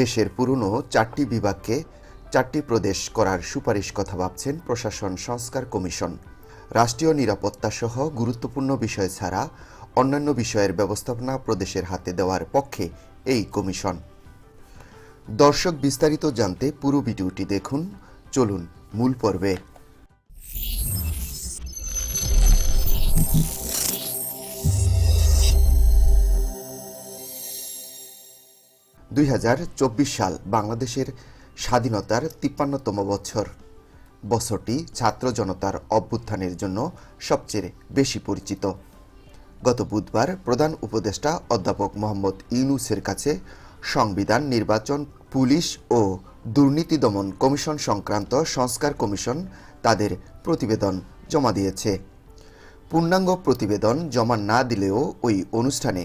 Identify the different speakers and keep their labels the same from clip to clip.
Speaker 1: দেশের পুরনো চারটি বিভাগকে চারটি প্রদেশ করার সুপারিশ কথা ভাবছেন প্রশাসন সংস্কার কমিশন। রাষ্ট্রীয় নিরাপত্তা সহ গুরুত্বপূর্ণ বিষয় ছাড়া অন্যান্য বিষয়ের ব্যবস্থাপনা প্রদেশের হাতে দেওয়ার পক্ষে এই কমিশন। দর্শক বিস্তারিত জানতে পুরো ভিডিওটি দেখুন। চলুন মূল পর্বে। দুই হাজার চব্বিশ সাল বাংলাদেশের স্বাধীনতার তিপ্পান্নতম বছর। বছরটি ছাত্র জনতার অভ্যুত্থানের জন্য সবচেয়ে বেশি পরিচিত। গত বুধবার প্রধান উপদেষ্টা অধ্যাপক মোহাম্মদ ইউনুসের কাছে সংবিধান নির্বাচন, পুলিশ ও দুর্নীতি দমন কমিশন সংক্রান্ত সংস্কার কমিশন তাদের প্রতিবেদন জমা দিয়েছে। পূর্ণাঙ্গ প্রতিবেদন জমা না দিলেও ওই অনুষ্ঠানে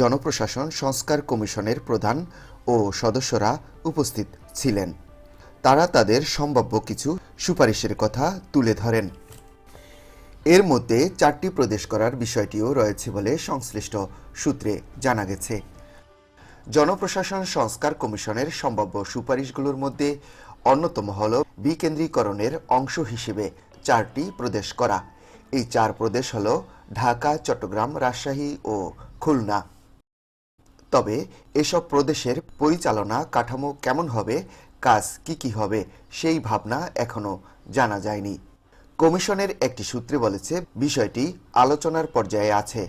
Speaker 1: জনপ্রশাসন সংস্কার কমিশনের প্রধান ও সদস্যরা উপস্থিত ছিলেন। তারা তাদের সম্ভাব্য কিছু সুপারিশের কথা তুলে ধরেন। এর মধ্যে চারটি প্রদেশ করার বিষয়টিও রয়েছে বলে সংশ্লিষ্ট সূত্রে জানা গেছে। জনপ্রশাসন সংস্কার কমিশনের সম্ভাব্য সুপারিশগুলোর মধ্যে অন্যতম হল বিকেন্দ্রীকরণের অংশ হিসেবে চারটি প্রদেশ করা। এই চার প্রদেশ হল ঢাকা, চট্টগ্রাম, রাজশাহী ও খুলনা। তবে এসব প্রদেশের পরিচালনা কাঠামো কেমন হবে, কাজ কি কি হবে, সেই ভাবনা এখনও জানা যায়নি। কমিশনের একটি সূত্রে বলেছে, বিষয়টি আলোচনার পর্যায়ে আছে।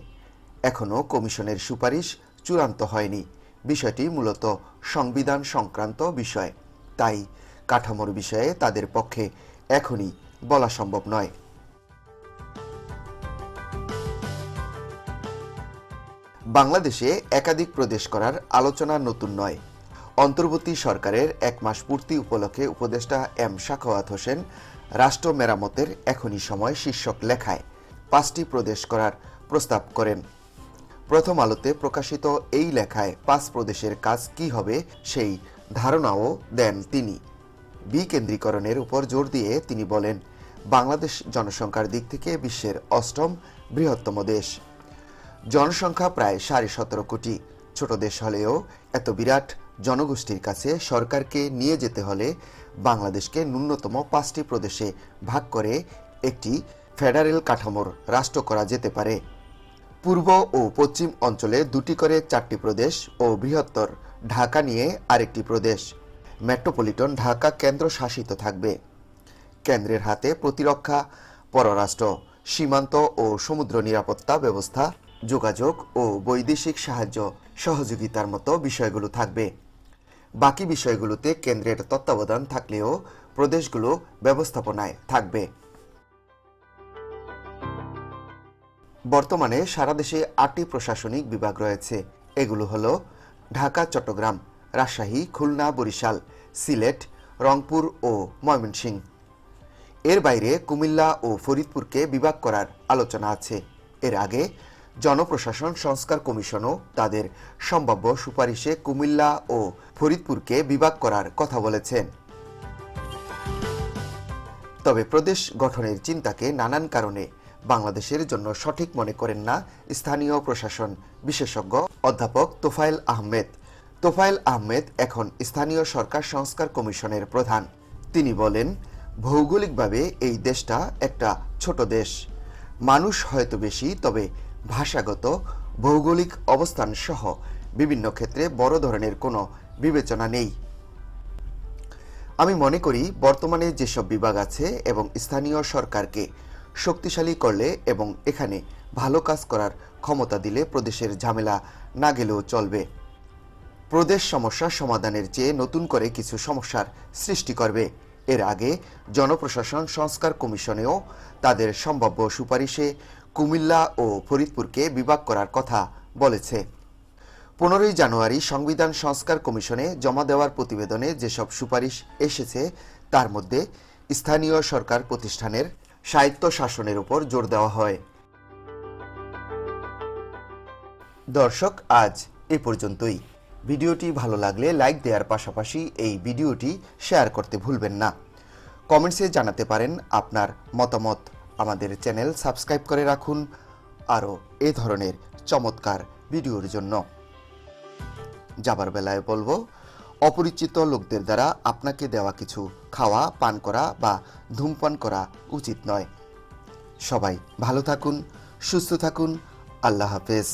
Speaker 1: এখনও কমিশনের সুপারিশ চূড়ান্ত হয়নি। বিষয়টি মূলত সংবিধান সংক্রান্ত বিষয়। তাই কাঠামোর বিষয়ে তাদের পক্ষে এখনই বলা সম্ভব নয়। বাংলাদেশে একাধিক প্রদেশ করার আলোচনা নতুন নয়। অন্তর্বর্তী সরকারের এক মাস পূর্তি উপলক্ষে উপদেষ্টা এম শাখাওয়াত হোসেন রাষ্ট্র মেরামতের এখনই সময় শীর্ষক লেখায় পাঁচটি প্রদেশ করার প্রস্তাব করেন। প্রথম আলোতে প্রকাশিত এই লেখায় পাঁচ প্রদেশের কাজ কি হবে সেই ধারণাও দেন তিনি। বিকেন্দ্রীকরণের উপর জোর দিয়ে তিনি বলেন, বাংলাদেশ জনসংখ্যার দিক থেকে বিশ্বের অষ্টম বৃহত্তম দেশ। জনসংখ্যা প্রায় সাড়ে সতেরো কোটি। ছোট দেশ হলেও এত বিরাট জনগোষ্ঠীর কাছে সরকারকে নিয়ে যেতে হলে বাংলাদেশকে ন্যূনতম পাঁচটি প্রদেশে ভাগ করে একটি ফেডারেল কাঠামোর রাষ্ট্র করা যেতে পারে। পূর্ব ও পশ্চিম অঞ্চলে দুটি করে চারটি প্রদেশ ও বৃহত্তর ঢাকা নিয়ে আরেকটি প্রদেশ। মেট্রোপলিটন ঢাকা কেন্দ্র শাসিত থাকবে। কেন্দ্রের হাতে প্রতিরক্ষা, পররাষ্ট্র, সীমান্ত ও সমুদ্র নিরাপত্তা ব্যবস্থা যোগাযোগ ও বৈদেশিক সাহায্য সহযোগিতার মতো বিষয়গুলো থাকবে। বাকি বিষয়গুলোতে কেন্দ্রের তত্ত্বাবধান থাকলেও প্রদেশগুলো ব্যবস্থাপনায় থাকবে। বর্তমানে সারা দেশে আটটি প্রশাসনিক বিভাগ রয়েছে। এগুলো হল ঢাকা, চট্টগ্রাম, রাজশাহী, খুলনা, বরিশাল, সিলেট, রংপুর ও ময়মনসিংহ। এর বাইরে কুমিল্লা ও ফরিদপুরকে বিভাগ করার আলোচনা আছে। এর আগে জনপ্রশাসন সংস্কার কমিশনও তাদের সম্ভাব্য সুপারিশে কুমিল্লা ও ফরিদপুরকে বিভাগ করার কথা বলেছেন। তবে প্রদেশ গঠনের চিন্তাকে নানান কারণে বাংলাদেশের জন্য সঠিক মনে করেন না স্থানীয় প্রশাসন বিশেষজ্ঞ অধ্যাপক তোফায়েল আহমেদ। তোফায়েল আহমেদ এখন স্থানীয় সরকার সংস্কার কমিশনের প্রধান। তিনি বলেন, ভৌগোলিকভাবে এই দেশটা একটা ছোট দেশ। মানুষ হয়তো বেশি, তবে ভাষাগত, ভৌগোলিক অবস্থান সহ বিভিন্ন ক্ষেত্রে বড় ধরনের কোনো বিবেচনা নেই। আমি মনে করি বর্তমানে যেসব বিভাগ আছে এবং স্থানীয় সরকারকে শক্তিশালী করলে এবং এখানে ভালো কাজ করার ক্ষমতা দিলে প্রদেশের ঝামেলা না গেলেও চলবে। প্রদেশ সমস্যা সমাধানের চেয়ে নতুন করে কিছু সমস্যার সৃষ্টি করবে। এর আগে জনপ্রশাসন সংস্কার কমিশনেও তাদের সম্ভাব্য সুপারিশে কুমিল্লা ও ফরিদপুরকে বিভাগ করার কথা বলেছে। পনেরোই জানুয়ারি সংবিধান সংস্কার কমিশনে জমা দেওয়ার প্রতিবেদনে যেসব সুপারিশ এসেছে, তার মধ্যে স্থানীয় সরকার প্রতিষ্ঠানের সাহিত্য শাসনের উপর জোর দেওয়া হয়। দর্শক, আজ এ পর্যন্তই। ভিডিওটি ভালো লাগলে লাইক দেওয়ার পাশাপাশি এই ভিডিওটি শেয়ার করতে ভুলবেন না। কমেন্টসে জানাতে পারেন আপনার মতামত। আমাদের চ্যানেল সাবস্ক্রাইব করে রাখুন আরও এ ধরনের চমৎকার ভিডিওর জন্য। যাবার বেলায় বলব, অপরিচিত লোকদের দ্বারা আপনাকে দেওয়া কিছু খাওয়া, পান করা বা ধূমপান করা উচিত নয়। সবাই ভালো থাকুন, সুস্থ থাকুন। আল্লাহ হাফেজ।